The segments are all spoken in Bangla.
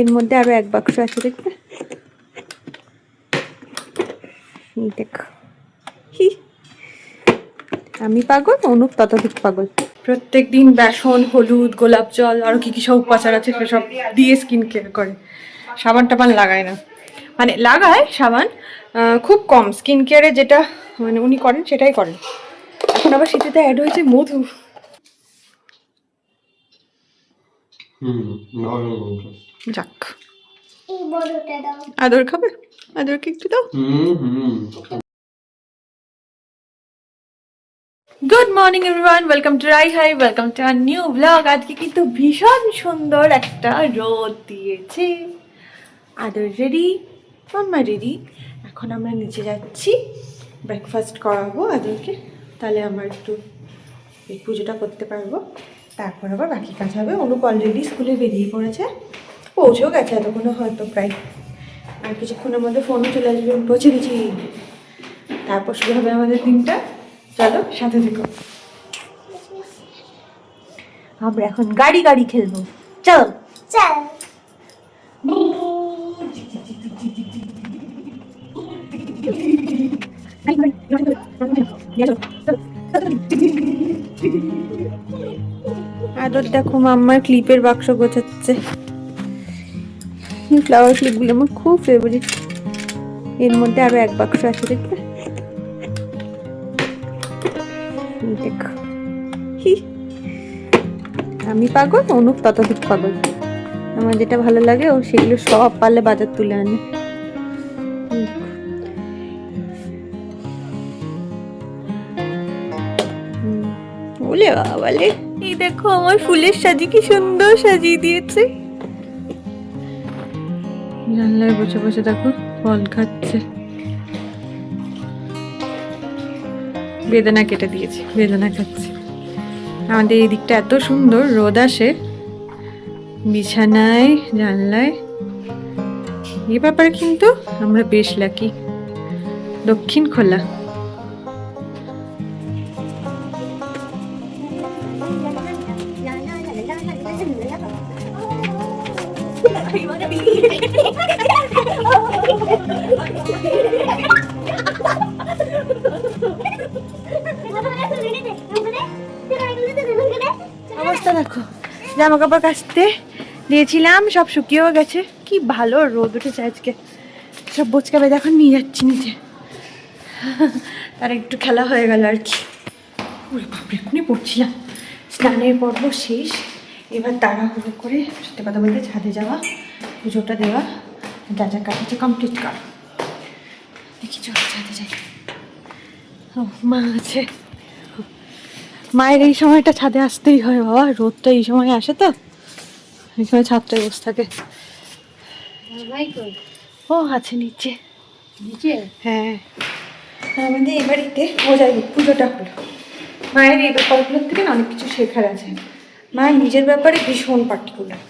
এর মধ্যে আরও এক বাক্স আছে দেখবে দেখ। আমি পাগল, অনুপ ততধিক পাগল। প্রত্যেক দিন বেসন, হলুদ, গোলাপ জল, আরও কি কি সব উপাচার আছে, সেসব দিয়ে স্কিন কেয়ার করে। সাবান টাবান লাগায় না। মানে লাগায় সাবান খুব কম। স্কিন কেয়ারে যেটা মানে উনি করেন, সেটাই করেন। এখন আবার শীতেতে অ্যাড হয়েছে মধু। যাক। এই বড়টা দাও। আদর খাবে? আদরকে একটু দাও। Hmm hmm good morning everyone welcome to Rai hi welcome to our new blog আজকে কিন্তু ভীষণ সুন্দর একটা রোদ দিয়েছে। আদর রেডি মা রেডি এখন আমরা নিচে যাচ্ছি। ব্রেকফাস্ট করাবো আদরকে। তাহলে আমার একটু এই পুজোটা করতে পারব। তারপর আবার বাকি কাজ হবে অনুপ অলরেডি স্কুলে বেরিয়ে পড়েছে পৌঁছেও গেছে এতক্ষণে হয়তো প্রায় আর কিছুক্ষণের মধ্যে ফোনও চলে আসবে পৌঁছে গেছি তারপর শুরু হবে আমাদের দিনটা চলো সাথে থেকো আমরা এখন গাড়ি গাড়ি খেলব চল চল আদর দেখো মাম্মার ক্লিপের বাক্স গোছাচ্ছে ফ্লাওয়ার ক্লিপগুলো আমার খুব ফেভারিট এর মধ্যে আরও এক বাক্স আছে দেখবে দেখো। আমি পাগল, অনুপ ততধিক পাগল আমার যেটা ভালো লাগে, ও সেগুলো সব পারলে বাজার তুলে আনে। হুম। ওলে বাবালে এই দেখো আমার ফুলের সাজি, কি সুন্দর সাজিয়ে দিয়েছে। জানলায় বসে বসে দেখো, ফল খাচ্ছে। বেদানা কেটে দিয়েছি, বেদানা খাচ্ছে। আমাদের এই দিকটা এত সুন্দর, রোদ আসে। বিছানায়, জানলায়। এ ব্যাপারে কিন্তু আমরা বেশ লাকি দক্ষিণ খোলা। অবস্থা দেখো। জামা কাপড় কাচতে দিয়েছিলাম, সব শুকিয়েও গেছে। কি ভালো রোদ উঠেছে আজকে। সব বোচকা বেঁধে এখন নিয়ে যাচ্ছি নিচে তার একটু খেলা হয়ে গেল আর কি। পড়ছিলাম। স্নানের পর্ব শেষ। এবার তাড়াহুড়ো করে সত্যি কথা বলতে ছাদে যাওয়া পুজোটা দেওয়া কাজ আছে কমপ্লিট করা। দেখি চলো ছাদে যাই। ও মা আছে। মায়ের এই সময়টা ছাদে আসতেই হয় বাবা রোদটা এই সময় আসে তো। এই সময় ছাদটায় বসে থাকে। ও আছে নিচে। নিচে? হ্যাঁ। আমাদের এই বাড়িতে। ও পুজোটা হলো। মায়ের এই ব্যাপারগুলোর থেকে অনেক কিছু শেখার আছে। মায়ের নিজের ব্যাপারে ভীষণ পার্টিকুলার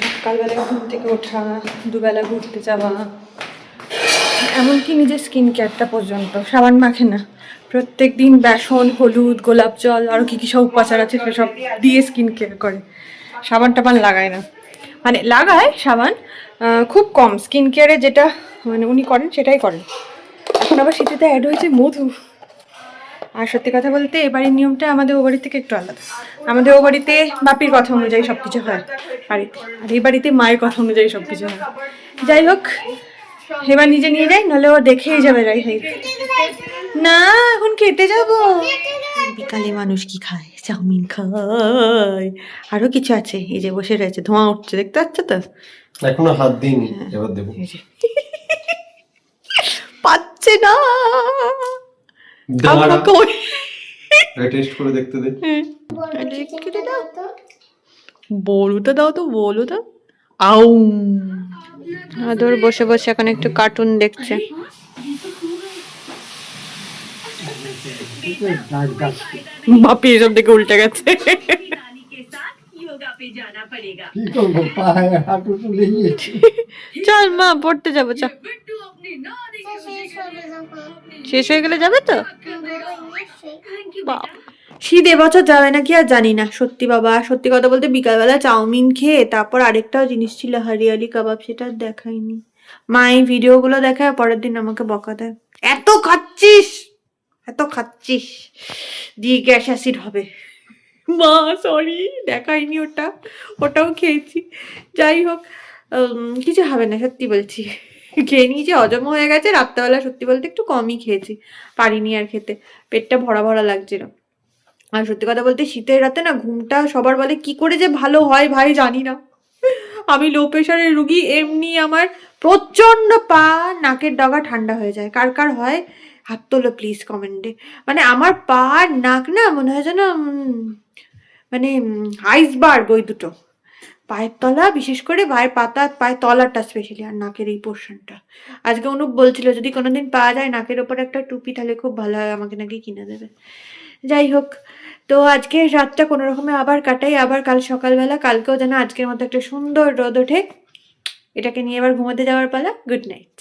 সকালবেলা ঘুম থেকে ওঠা, দুবেলা ঘুরতে যাওয়া, এমনকি নিজের স্কিন কেয়ারটা পর্যন্ত, সাবান মাখে না। প্রত্যেক দিন বেসন, হলুদ, গোলাপ জল আরও কী কী সব উপাচার আছে সেসব দিয়ে স্কিন কেয়ার করে। সাবান টাবান লাগায় না। মানে লাগায় সাবান খুব কম। স্কিন কেয়ারে যেটা মানে উনি করেন সেটাই করেন। এখন আবার শীতেতে অ্যাড হয়েছে মধু। আর সত্যি কথা বলতে এ বাড়ির নিয়মটা আমাদের ও বাড়ি থেকে একটু আলাদা। আমাদের ও বাড়িতে বাপির কথা অনুযায়ী সব কিছু হয় বাড়িতে। আর এই বাড়িতে মায়ের কথা অনুযায়ী সব কিছু হয়। যাই হোক এবার নিজে নিয়ে যাই নাহলে ও দেখেই যাবে রাই হাই না এখন খেতে যাব। বিকালে মানুষ কি খায়? চাউমিন খায়। আরও কিছু আছে এই যে বসে রয়েছে ধোঁয়া উঠছে দেখতে পাচ্ছ তো? এখনও হাত দিইনি এবার দেবো। পাচ্ছে না। দাঁড়া ওই- টেস্ট করে দেখতে দে। দাও। বড়ুটা দাও তো বড়ুটা আউ। আদর বসে বসে এখন একটু কার্টুন দেখছে। বাপি এসব দেখে উল্টে গেছে। কি করব পায়ে হাঁটু তুলে নিয়েছি চল মা পড়তে যাব চল শেষ হয়ে গেলে যাবে তো শীত এবছর যাবে নাকি আর জানি না। সত্যি বাবা সত্যি কথা বলতে বিকালবেলা চাউমিন খেয়ে তারপর আরেকটাও জিনিস ছিল হরিয়ালি কাবাব সেটা আর দেখাইনি। মা এই ভিডিওগুলো দেখায় পরের দিন আমাকে বকা দেয়। এত খাচ্ছিস! এত খাচ্ছিস। দিয়ে গ্যাস অ্যাসিড হবে। মা সরি দেখাইনি ওটা। ওটাও খেয়েছি। যাই হোক কিছু হবে না, সত্যি বলছি। খেয়ে নিয়েছি অজম হয়ে গেছে, রাত্রেবেলা সত্যি বলতে একটু কমই খেয়েছি। পারিনি আর খেতে। পেটটা ভরা ভরা লাগছিল। আর সত্যি কথা বলতে, শীতের রাতে না ঘুমটা সবার বলে, কি করে যে ভালো হয় ভাই, জানি না। আমি লো প্রেশারের রুগী, এমনি আমার প্রচণ্ড পা, নাকের ডগা ঠান্ডা হয়ে যায়। কার কার হয়? হাত তোলো প্লিজ কমেন্টে মানে আমার পা নাক না, মনে হয় যেন মানে আইসবার্গ ওই দুটো। পায়ের তলা, বিশেষ করে পায়ের পাতা, পায়ের তলাটা স্পেশালি আর নাকের এই পোর্শনটা আজকে অনুপ বলছিল, যদি কোনোদিন পাওয়া যায় নাকের ওপর একটা টুপি, তাহলে খুব ভালো হয়, আমাকে নাকি কিনে দেবে। যাই হোক, তো আজকে রাতটা কোনো রকমে আবার কাটাই, আবার কাল সকালবেলা, কালকেও যেন আজকের মতো একটা সুন্দর রোদ ওঠে। এটাকে নিয়ে এবার ঘুমোতে যাওয়ার পালা গুড নাইট